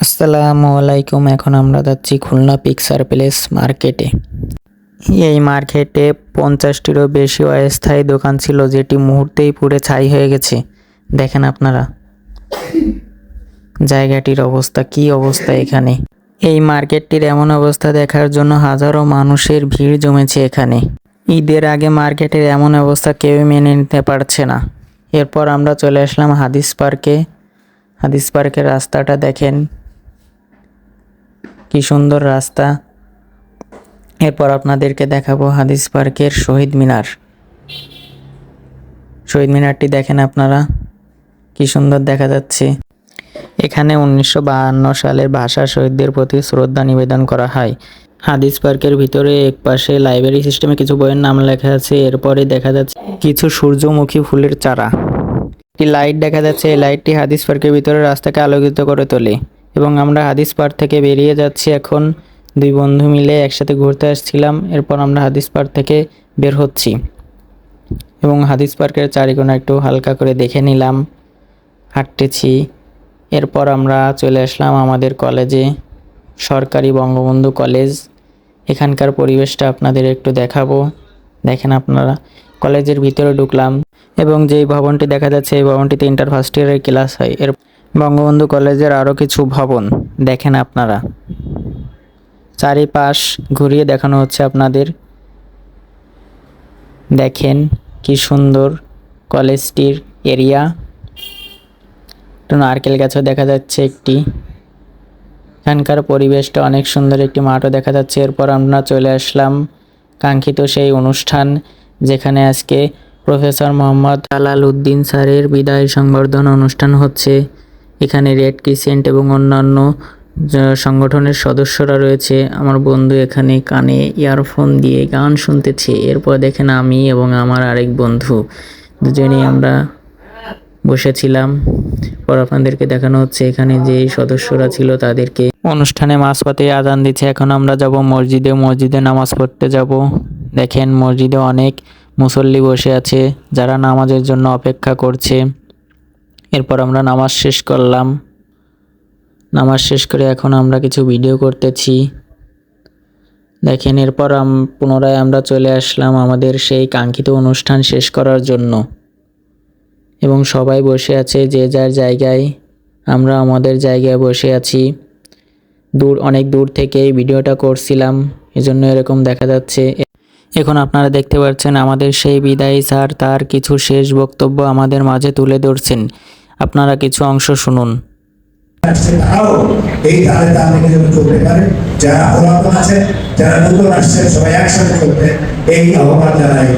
আসসালামু আলাইকুম, এখন আমরা যাচ্ছি খুলনা পিকচার প্লেস মার্কেটে এই মার্কেটে পঞ্চাশটিরও বেশি অস্থায়ী দোকান ছিল, যেটি মুহূর্তেই পুড়ে ছাই হয়ে গেছে। দেখেন আপনারা, জায়গাটির অবস্থা, কি অবস্থা এখানে? এই মার্কেটটির এমন অবস্থা দেখার জন্য হাজারো মানুষের ভিড় জমেছে এখানে। ঈদের আগে মার্কেটের এমন অবস্থা কেউ মেনে নিতে পারছে না। এরপর আমরা চলে আসলাম হাদিস পার্কে। হাদিস পার্কের রাস্তাটা দেখেন কি সুন্দর রাস্তা। এরপর আপনাদেরকে দেখাবো হাদিস পার্কের শহীদ মিনার। শহীদ মিনারটি দেখেন আপনারা, কি সুন্দর দেখা যাচ্ছে। এখানে উনিশশো সালের ভাষা শহীদদের প্রতি শ্রদ্ধা নিবেদন করা হয়। হাদিস পার্কের ভিতরে এক পাশে লাইব্রেরি সিস্টেমে কিছু বইয়ের নাম লেখা আছে, এরপরে দেখা যাচ্ছে কিছু সূর্যমুখী ফুলের চারা। একটি লাইট দেখা যাচ্ছে, এই লাইটটি হাদিস পার্কের ভিতরে রাস্তাকে আলোকিত করে তোলে। এবং আমরা হাদিস পার্ক থেকে বেরিয়ে যাচ্ছি এখন। দুই বন্ধু মিলে একসাথে ঘুরতে আসছিলাম, এরপর আমরা হাদিস পার্ক থেকে বের হচ্ছি। এবং হাদিস পার্কের চারিকোণা একটু হালকা করে দেখে নিলাম। হাঁটতেছি। এরপর আমরা চলে আসলাম আমাদের কলেজে, সরকারি বঙ্গবন্ধু কলেজ। এখানকার পরিবেশটা আপনাদের একটু দেখাবো। দেখেন আপনারা, কলেজের ভিতরে ঢুকলাম এবং যেই ভবনটি দেখা যাচ্ছে, এই ভবনটিতে ইন্টার ফার্স্ট ইয়ারের ক্লাস হয়। এর বঙ্গবন্ধু কলেজের আরও কিছু ভবন, দেখেন আপনারা। চারিপাশ ঘুরিয়ে দেখানো হচ্ছে আপনাদের। দেখেন কি সুন্দর কলেজটির এরিয়া। নারকেল গাছও দেখা যাচ্ছে একটি। এখানকার পরিবেশটা অনেক সুন্দর, একটি মাঠও দেখা যাচ্ছে। এরপর আমরা চলে আসলাম কাঙ্ক্ষিত সেই অনুষ্ঠান যেখানে আজকে প্রফেসর মোহাম্মদ আলাল উদ্দিন স্যারের বিদায় সংবর্ধনা অনুষ্ঠান হচ্ছে। এখানে রেড ক্রিসেন্ট এবং অন্যান্য সংগঠনের সদস্যরা রয়েছে। আমার বন্ধু এখানে কানে ইয়ারফোন দিয়ে গান শুনতেছে। এরপর দেখেন আমি এবং আমার আরেক বন্ধু। দুজনেই আমরা বসেছিলাম। পর আপনাদেরকে দেখানো হচ্ছে এখানে যে সদস্যরা ছিল তাদেরকে। অনুষ্ঠানে মাঝপথে আজান দিচ্ছে। এখন আমরা যাব মসজিদে। মসজিদে নামাজ পড়তে যাব। দেখেন মসজিদে অনেক মুসল্লি বসে আছে যারা নামাজের জন্য অপেক্ষা করছে। এরপর আমরা নামাজ শেষ করলাম। নামাজ শেষ করে এখন আমরা কিছু ভিডিও করতেছি। দেখেন, এরপর পুনরায় আমরা চলে আসলাম আমাদের সেই কাঙ্ক্ষিত অনুষ্ঠান শেষ করার জন্য। এবং সবাই বসে আছে যে যার জায়গায়। আমরা আমাদের জায়গায় বসে আছি। দূর, অনেক দূর থেকে ভিডিওটা করছিলাম। এজন্য এরকম দেখা যাচ্ছে। এখন আপনারা দেখতে পাচ্ছেন আমাদের সেই বিদায়ী স্যার, তার কিছু শেষ বক্তব্য আমাদের মাঝে তুলে ধরছেন। আপনারা কিছু অংশ শুনুন। এই যারা নতুন সবাই একসাথে এই আহ্বান জানাই।